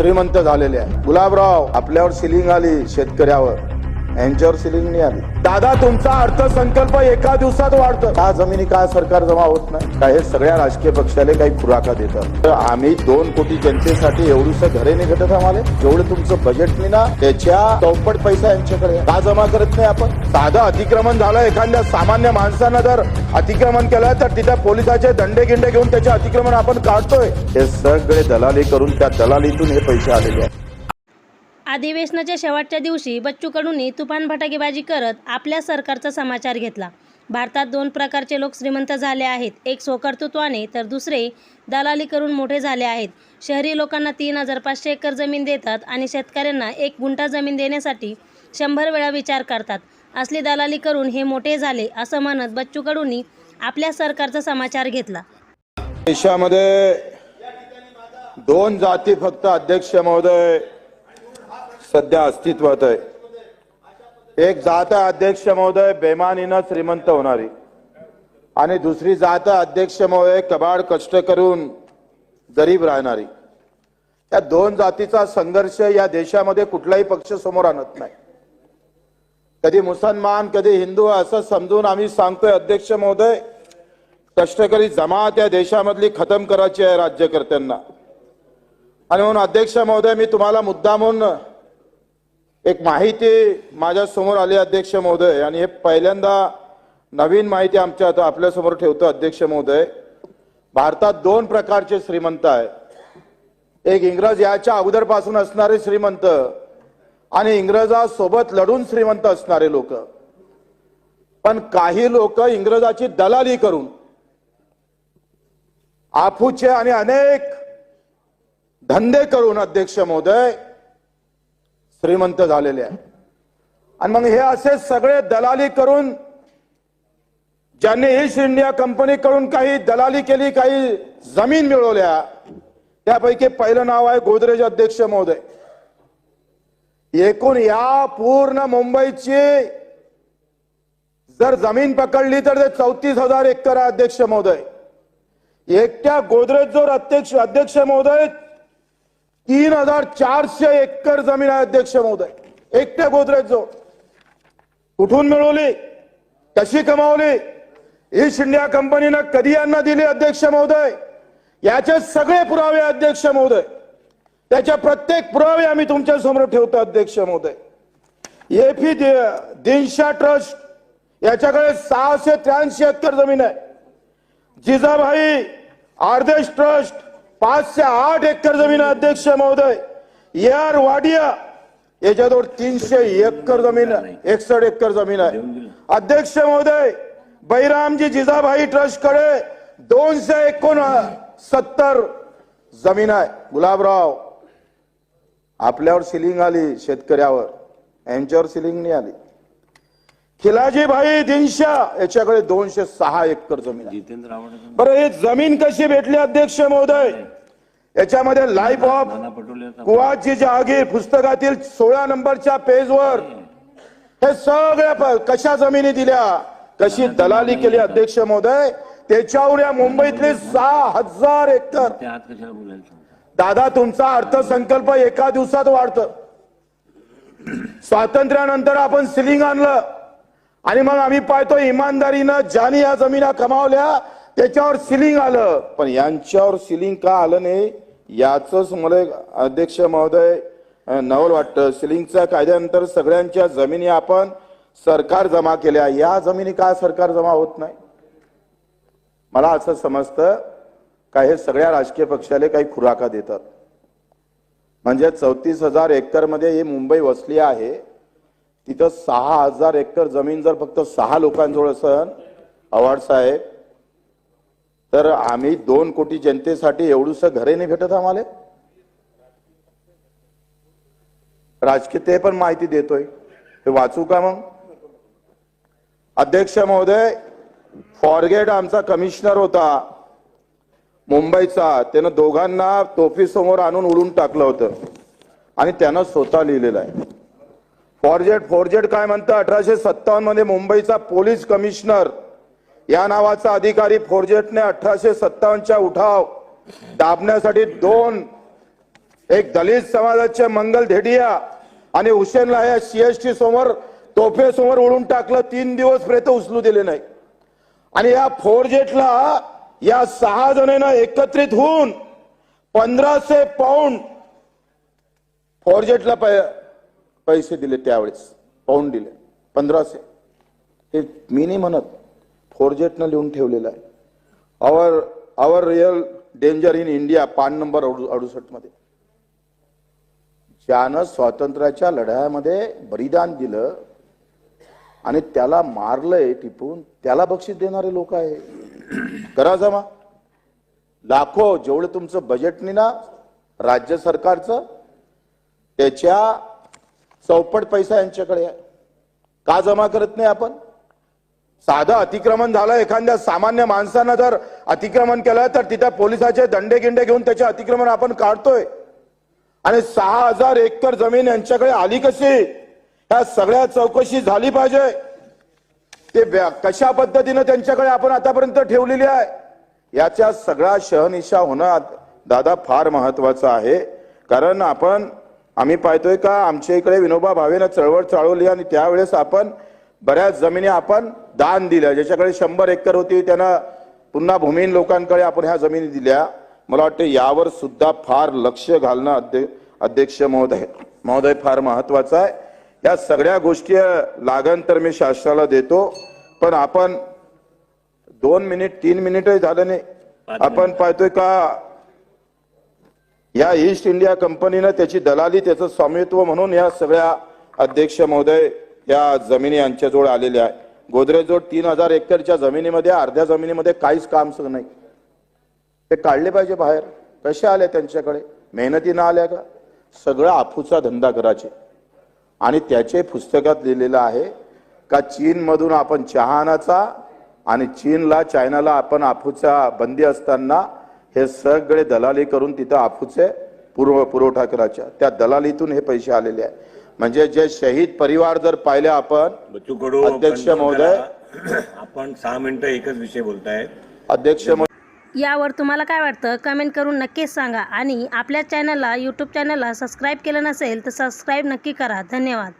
श्रीमंत झालेले आहे. गुलाबराव आपल्यावर सिलिंग आली शेतकऱ्यावर. यांच्यावर सिलिंग नाही आली. दादा तुमचा अर्थसंकल्प एका दिवसात वाढतो. का जमिनी का सरकार जमा होत नाही? का हे सगळ्या राजकीय पक्षाला काही खुराका देतात? तर आम्ही दोन कोटी जनतेसाठी एवढीच घरे नाही भेटत आम्हाला. जेवढं तुमचं बजेट नाही ना त्याच्या चौपट पैसा यांच्याकडे. का जमा करत नाही आपण? साधं अतिक्रमण झालं एखाद्या सामान्य माणसानं जर अतिक्रमण केलं तर तिथे पोलिसाचे दंडे गिंडे घेऊन त्याचे अतिक्रमण आपण काढतोय. हे सगळे दलाली करून त्या दलालीतून हे पैसे आलेले आहेत. अधिवेशनाच्या शेवटच्या दिवशी बच्चू कडूंनी तुफान फटाकेबाजी करत आपल्या सरकारचा समाचार घेतला. भारतात दोन प्रकारचे लोक श्रीमंत झाले आहेत. एक स्वकर्तृत्वाने तर दुसरे दलाली करून मोठे झाले आहेत. शहरी लोकांना तीन हजार पाचशे एकर जमीन देतात आणि शेतकऱ्यांना एक गुंठा जमीन देण्यासाठी शंभर वेळा विचार करतात. असली दलाली करून हे मोठे झाले असं म्हणत बच्चू कडूंनी आपल्या सरकारचा समाचार घेतला. देशामध्ये दोन जाती फक्त अध्यक्ष महोदय सध्या अस्तित्वात आहे. एक जात अध्यक्ष महोदय बेमानीनं श्रीमंत होणारी आणि दुसरी जात अध्यक्ष महोदय कबाड कष्ट करून गरीब राहणारी. या दोन जातीचा संघर्ष या देशामध्ये कुठलाही पक्ष समोर आणत नाही. कधी मुसलमान कधी हिंदू असं समजून आम्ही सांगतोय अध्यक्ष महोदय कष्टकरी जमात या देशामधली खतम करायची आहे राज्यकर्त्यांना. आणि म्हणून अध्यक्ष महोदय मी तुम्हाला मुद्दामून एक माहिती माझ्यासमोर आली अध्यक्ष महोदय आणि हे पहिल्यांदा नवीन माहिती आमच्या आता आपल्यासमोर ठेवतो अध्यक्ष महोदय. भारतात दोन प्रकारचे श्रीमंत आहे एक इंग्रज याच्या अगोदरपासून असणारे श्रीमंत आणि इंग्रजासोबत लढून श्रीमंत असणारे लोक. पण काही लोक इंग्रजाची दलाली करून आफूचे आणि अनेक धंदे करून अध्यक्ष महोदय श्रीमंत झालेले आहे. आणि मग हे असे सगळे दलाली करून ज्यांनी ईस्ट इंडिया कंपनीकडून काही दलाली केली काही जमीन मिळवल्या त्यापैकी पहिलं नाव आहे गोदरेज अध्यक्ष महोदय. एकूण या पूर्ण मुंबईची जर जमीन पकडली तर ते चौतीस हजार एकर आहे अध्यक्ष महोदय. एकट्या गोदरेज जोर अध्यक्ष अध्यक्ष महोदय तीन हजार चारशे एकर जमीन आहे अध्यक्ष महोदय. एकट्या गोदरेज जो कुठून मिळवली? कशी कमावली? ईस्ट इंडिया कंपनीनं कधी यांना दिली अध्यक्ष महोदय? याचे सगळे पुरावे अध्यक्ष महोदय. त्याच्या प्रत्येक पुरावे आम्ही तुमच्यासमोर ठेवतो अध्यक्ष महोदय. एफी दिनशा ट्रस्ट याच्याकडे सहाशे त्र्याऐंशी एकर जमीन आहे. जिजाभाई आर्देश ट्रस्ट पाचशे आठ एकर जमीन अध्यक्ष महोदय. यार वाडिया याच्याजवळ तीनशे एकर जमीन एकसठ एकर जमीन आहे. अध्यक्ष महोदय बैरामजी जिजाभाई ट्रस्टकडे दोनशे एकोण सत्तर जमीन आहे. गुलाबराव आपल्यावर सिलिंग आली शेतकऱ्यावर. यांच्यावर सिलिंग नाही आली. खिलाजी भाई दिनशा याच्याकडे दोनशे सहा एकर जमीन आहे. जितेंद्र आवडे बरं हे जमीन कशी भेटली अध्यक्ष महोदय? याच्यामध्ये लाईफ ऑफ नाना पटोले कुवाची जहागीर पुस्तकातील सोळा नंबरच्या पेजवर. हे सगळ्या प- कशा जमिनी दिल्या? कशी दलाली केली अध्यक्ष महोदय? त्याच्यावर या मुंबईतले सहा हजार एकर. ते आत कशाला बोलायला सांगता? दादा तुमचा अर्थसंकल्प एका दिवसात वाढत. स्वातंत्र्यानंतर आपण सिलिंग आणलं. आणि मग आम्ही पाहतो इमानदारीनं ज्याने या जमिना कमावल्या त्याच्यावर सिलिंग आलं. पण यांच्यावर सिलिंग का आलं नाही याच मला अध्यक्ष महोदय नवल वाटतं. सिलिंगच्या कायद्यानंतर सगळ्यांच्या जमिनी आपण सरकार जमा केल्या. या जमिनी का सरकार जमा होत नाही? मला असं समजतं का हे सगळ्या राजकीय पक्षाला काही खुराका देतात. म्हणजे चौतीस हजार एकरमध्ये ही मुंबई वसली आहे. तिथं सहा हजार एकर जमीन जर फक्त सहा लोकांजवळ सण आव्हाड साहेब तर आम्ही दोन कोटी जनतेसाठी एवढूस घरे नाही भेटत आम्हाला. राजकीय ते पण माहिती देतोय. हे वाचू का मग? अध्यक्ष महोदय फॉरगेट आमचा कमिशनर होता मुंबईचा. त्यानं दोघांना तोफी समोर आणून उडून टाकलं होतं. आणि त्यानं स्वतः लिहिलेलं आहे. फॉरजेट फॉरजेट काय म्हणतं? अठराशे सत्तावन्नमध्ये मुंबईचा पोलीस कमिशनर. या नावाचा अधिकारी फॉरजेटने अठराशे सत्तावन्नच्या उठाव. दाबण्यासाठी दोन. एक दलित समाजाचे मंगल धेडिया आणि हुसेनला या सीएसटी समोर तोफे समोर उडून टाकलं. तीन दिवस प्रेत उचलू दिले नाही. आणि या फोरजेटला या सहा जणांना एकत्रित होऊन पंधराशे पाऊंड फोरजेटला पैसे दिले त्यावेळेस पाऊंड दिले पंधराशे. हे मी नाही म्हणत फोरजेटनं लिहून ठेवलेलं आहे. Our our real danger in India पान नंबर अडुसष्टमध्ये. ज्यानं स्वातंत्र्याच्या लढ्यामध्ये बलिदान दिलं आणि त्याला मारलंय टिपून त्याला बक्षीस देणारे लोक आहे. करा जमा. लाखो जेवढं तुमचं बजेटनी ना राज्य सरकारचं त्याच्या चौपट पैसा यांच्याकडे आहे. का जमा करत नाही आपण? साधं अतिक्रमण झालं एखाद्या सामान्य माणसानं जर अतिक्रमण केलं तर तिथे पोलिसाचे दंडे गिंडे घेऊन त्याचे अतिक्रमण आपण काढतोय. आणि सहा हजार एकर जमीन यांच्याकडे आली कशी? ह्या सगळ्या चौकशी झाली पाहिजे. ते कशा पद्धतीनं त्यांच्याकडे आपण आतापर्यंत ठेवलेली आहे? याच्या सगळा शहनिशा होणं दादा फार महत्वाचं आहे. कारण आपण आम्ही पाहतोय का आमच्या इकडे विनोबा भावेनं चळवळ चालवली आणि त्यावेळेस आपण बऱ्याच जमिनी आपण दान दिल्या. ज्याच्याकडे शंभर एकर होती त्यांना पुन्हा भूमीहीन लोकांकडे आपण ह्या जमिनी दिल्या. मला वाटतं यावर सुद्धा फार लक्ष घालणं अध्य- अध्यक्ष महोदय महोदय फार महत्वाचं आहे. या सगळ्या गोष्टी लागण तर मी शासनाला देतो पण आपण दोन मिनिट तीन मिनिटही झालं नाही. आपण पाहतोय का या ईस्ट इंडिया कंपनीनं त्याची दलाली त्याचं स्वामित्व म्हणून या सगळ्या अध्यक्ष महोदय या जमिनी यांच्याजवळ आलेल्या आहे गोदरेजवळ तीन हजार एकरच्या जमिनीमध्ये अर्ध्या जमिनीमध्ये काहीच काम नाही. ते काढले पाहिजे बाहेर. कसे आले त्यांच्याकडे? मेहनतीनं आल्या का? सगळं आफूचा धंदा करायचे. आणि त्याचे पुस्तकात लिहिलेलं आहे का चीनमधून आपण चहा आणायचा आणि चीनला चायनाला आपण आफूचा बंदी असताना हे सगळे दलाली करून तिथं आफूचे पूर्व पुरवठा करायच्या त्या दलालीतून हे पैसे आलेले आहे म्हणजे जे शहीद परिवार जर पाहिले आपण बच्चू कडू अध्यक्ष महोदय. आपण सहा मिनिटं एकच विषय बोलतायत. अध्यक्ष महोदय, यावर तुम्हाला काय वाटतं? कमेंट करून नक्कीच सांगा. आणि आपल्या चॅनलला यूट्यूब चॅनलला सबस्क्राईब केलं नसेल तर सबस्क्राईब नक्की करा. धन्यवाद.